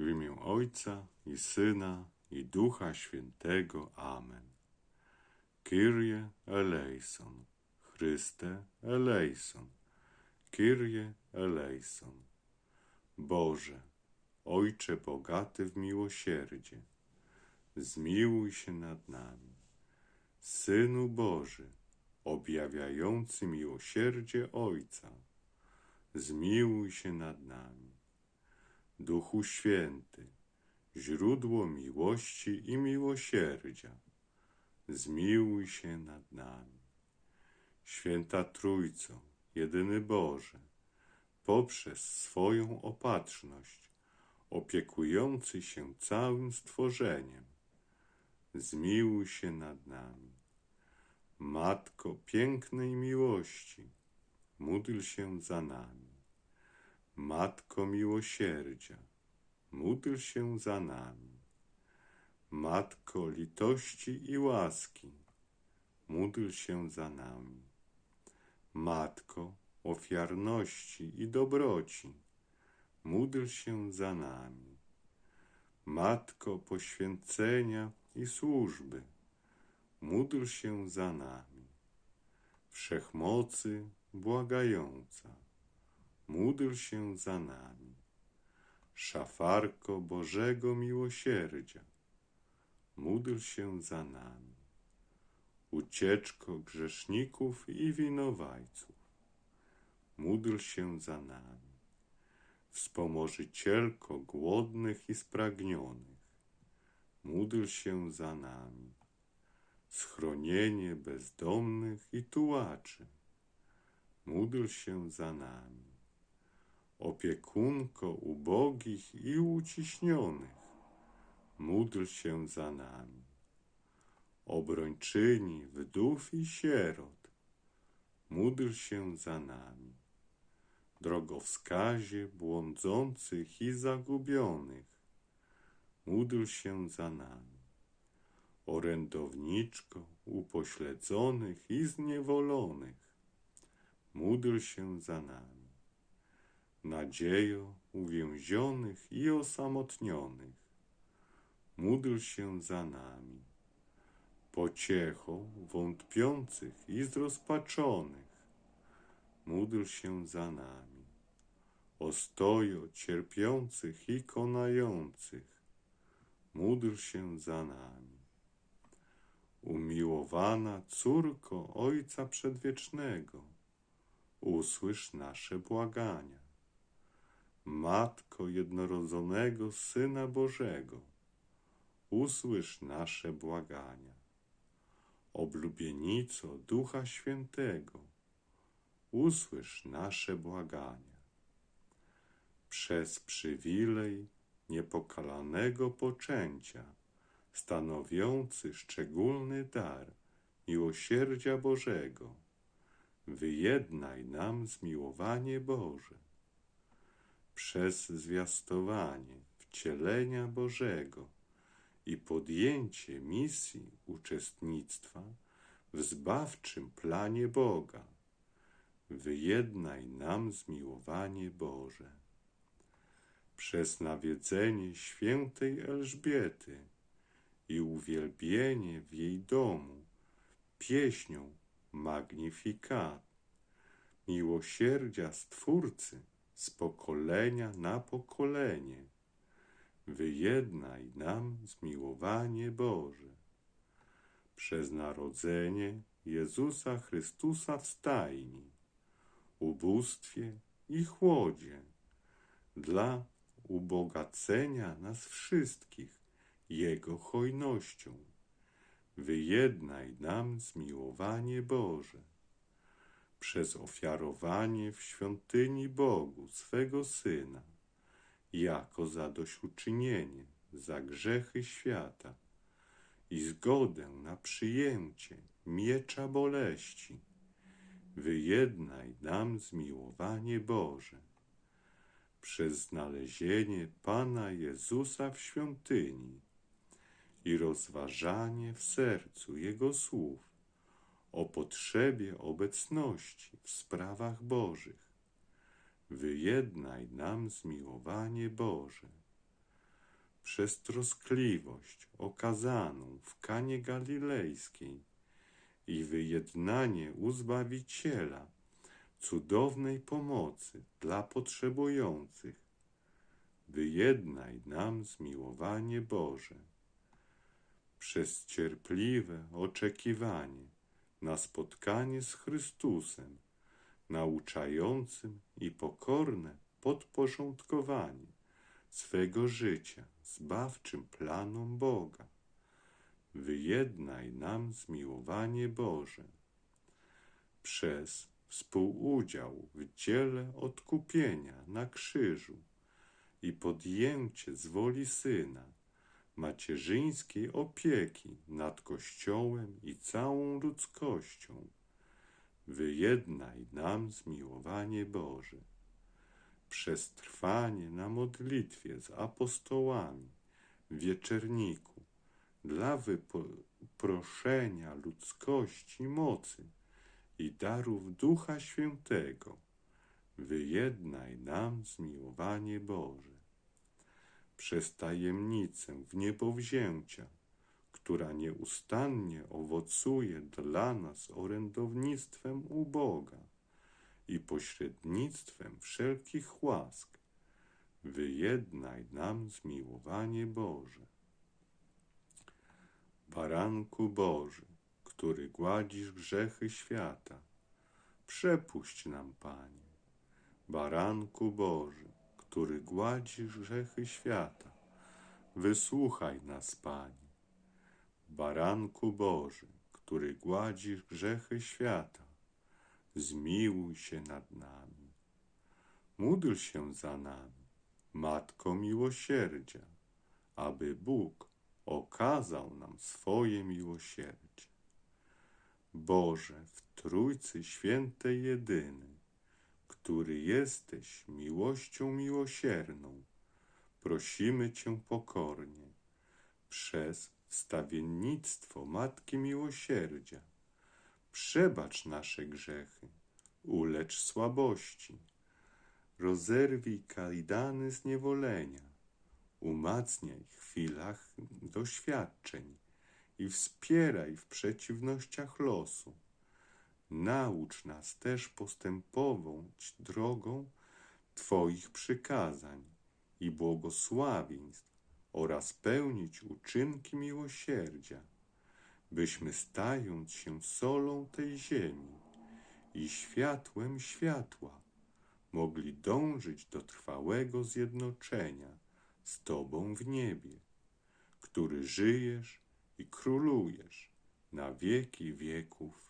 W imię Ojca i Syna i Ducha Świętego. Amen. Kyrie eleison, Chryste eleison, Kyrie eleison. Boże, Ojcze bogaty w miłosierdzie, zmiłuj się nad nami. Synu Boży, objawiający miłosierdzie Ojca, zmiłuj się nad nami. Duchu Święty, źródło miłości i miłosierdzia, zmiłuj się nad nami. Święta Trójco, jedyny Boże, poprzez swoją opatrzność, opiekujący się całym stworzeniem, zmiłuj się nad nami. Matko pięknej miłości, módl się za nami. Matko miłosierdzia, módl się za nami. Matko litości i łaski, módl się za nami. Matko ofiarności i dobroci, módl się za nami. Matko poświęcenia i służby, módl się za nami. Wszechmocy błagająca, módl się za nami. Szafarko Bożego Miłosierdzia, módl się za nami. Ucieczko grzeszników i winowajców, módl się za nami. Wspomożycielko głodnych i spragnionych, módl się za nami. Schronienie bezdomnych i tułaczy, módl się za nami. Opiekunko ubogich i uciśnionych, módl się za nami. Obrończyni wdów i sierot, módl się za nami. Drogowskazie błądzących i zagubionych, módl się za nami. Orędowniczko upośledzonych i zniewolonych, módl się za nami. Nadziejo uwięzionych i osamotnionych, módl się za nami. Pociecho wątpiących i zrozpaczonych, módl się za nami. Ostojo cierpiących i konających, módl się za nami. Umiłowana córko Ojca Przedwiecznego, usłysz nasze błagania. Matko jednorodzonego Syna Bożego, usłysz nasze błagania. Oblubienico Ducha Świętego, usłysz nasze błagania. Przez przywilej niepokalanego poczęcia, stanowiący szczególny dar miłosierdzia Bożego, wyjednaj nam zmiłowanie Boże. Przez zwiastowanie wcielenia Bożego i podjęcie misji uczestnictwa w zbawczym planie Boga, wyjednaj nam zmiłowanie Boże. Przez nawiedzenie świętej Elżbiety i uwielbienie w jej domu pieśnią Magnificat, miłosierdzia Stwórcy z pokolenia na pokolenie, wyjednaj nam zmiłowanie Boże. Przez narodzenie Jezusa Chrystusa w stajni, ubóstwie i chłodzie, dla ubogacenia nas wszystkich Jego hojnością. Wyjednaj nam zmiłowanie Boże. Przez ofiarowanie w świątyni Bogu swego Syna, jako zadośćuczynienie za grzechy świata i zgodę na przyjęcie miecza boleści, wyjednaj nam zmiłowanie Boże. Przez znalezienie Pana Jezusa w świątyni i rozważanie w sercu Jego słów o potrzebie obecności w sprawach Bożych, wyjednaj nam zmiłowanie Boże. przez troskliwość okazaną w Kanie Galilejskiej i wyjednanie u Zbawiciela, cudownej pomocy dla potrzebujących, wyjednaj nam zmiłowanie Boże. Przez cierpliwe oczekiwanie na spotkanie z Chrystusem, nauczającym i pokorne podporządkowanie swego życia zbawczym planom Boga. Wyjednaj nam zmiłowanie Boże. Przez współudział w dziele odkupienia na krzyżu i podjęcie z woli Syna macierzyńskiej opieki nad Kościołem i całą ludzkością, wyjednaj nam zmiłowanie Boże. Przez trwanie na modlitwie z apostołami w wieczerniku dla wyproszenia ludzkości mocy i darów Ducha Świętego, wyjednaj nam zmiłowanie Boże. Przez tajemnicę w niebowzięcia, która nieustannie owocuje dla nas orędownictwem u Boga i pośrednictwem wszelkich łask, wyjednaj nam zmiłowanie Boże. Baranku Boży, który gładzisz grzechy świata, przepuść nam, Panie. Baranku Boży, który gładzisz grzechy świata, wysłuchaj nas, Panie. Baranku Boży, który gładzisz grzechy świata, zmiłuj się nad nami. Módl się za nami, Matko miłosierdzia, aby Bóg okazał nam swoje miłosierdzie. Boże, w Trójcy Świętej Jedyny, który jesteś miłością miłosierną, prosimy Cię pokornie, przez wstawiennictwo Matki Miłosierdzia, przebacz nasze grzechy, ulecz słabości, rozerwij kajdany zniewolenia, umacniaj w chwilach doświadczeń i wspieraj w przeciwnościach losu. Naucz nas też postępować drogą Twoich przykazań i błogosławieństw oraz pełnić uczynki miłosierdzia, byśmy stając się solą tej ziemi i światłem światła, mogli dążyć do trwałego zjednoczenia z Tobą w niebie, który żyjesz i królujesz na wieki wieków.